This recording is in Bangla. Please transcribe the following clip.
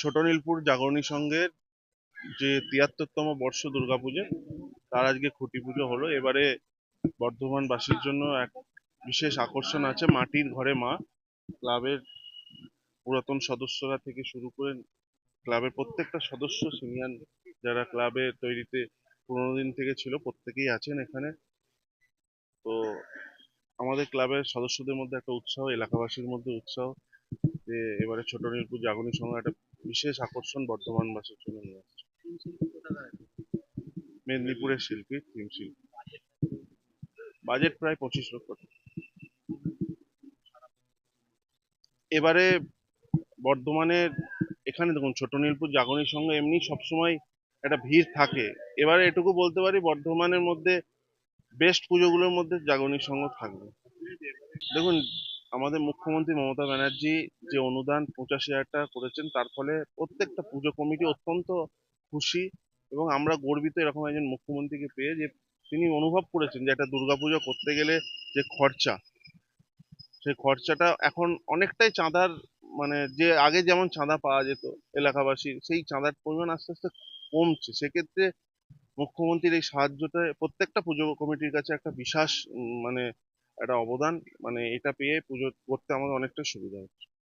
ছোট নীলপুর জাগরণী সংঘের যে তিয়াত্তরতম বর্ষ দুর্গাপুজো, তার আজকে খুঁটি পুজো হলো। এবারে বর্ধমানবাসীর জন্য এক বিশেষ আকর্ষণ আছে, মাটির ঘরে মা। ক্লাবের পুরাতন সদস্যরা থেকে শুরু করে ক্লাবের প্রত্যেকটা সদস্য, সিনিয়র যারা ক্লাবের তৈরিতে পনেরো দিন থেকে ছিল, প্রত্যেকেই আছেন এখানে। তো আমাদের ক্লাবের সদস্যদের মধ্যে একটা উৎসাহ, এলাকাবাসীর মধ্যে উৎসাহ। যে এবারে ছোট নীলপুর জাগরণী সংঘ একটা বিশেষ আকর্ষণ বর্ধমানবাসীর জন্য নিয়ে আসছে মেদিনীপুরের শিল্পী, থিম শিল্পী। বাজেট প্রায় পঁচিশ লক্ষ টাকা। এবারে বর্ধমানের, এখানে দেখুন, ছোট নীলপুর জাগরণীর সঙ্গে এমনি সবসময় একটা ভিড় থাকে। এবারে এটুকু বলতে পারি, বর্ধমানের মধ্যে বেস্ট পুজোগুলোর মধ্যে জাগরণীর সঙ্গ থাকবে। দেখুন আমাদের মুখ্যমন্ত্রী মমতা ব্যানার্জি যে অনুদান পঁচাশি হাজার টাকা করেছেন তার ফলে প্রত্যেকটা পুজো কমিটি অত্যন্ত খুশি এবং আমরা গর্বিত এরকম একজন মুখ্যমন্ত্রীকে পেয়ে যে তিনি অনুভব করেছেন যে একটা দুর্গাপুজো করতে গেলে যে খরচা সেই খরচাটা এখন অনেকটাই চাঁদার মানে যে আগে যেমন চাঁদা পাওয়া যেত এলাকাবাসীর সেই চাঁদার পরিমাণ আস্তে আস্তে কমছে। সেক্ষেত্রে মুখ্যমন্ত্রীর এই সাহায্যটা প্রত্যেকটা পুজো কমিটির কাছে একটা উম, মানে একটা অবদান মানে এটা পেয়ে পুজো করতে আমাদের অনেকটা সুবিধা হচ্ছে।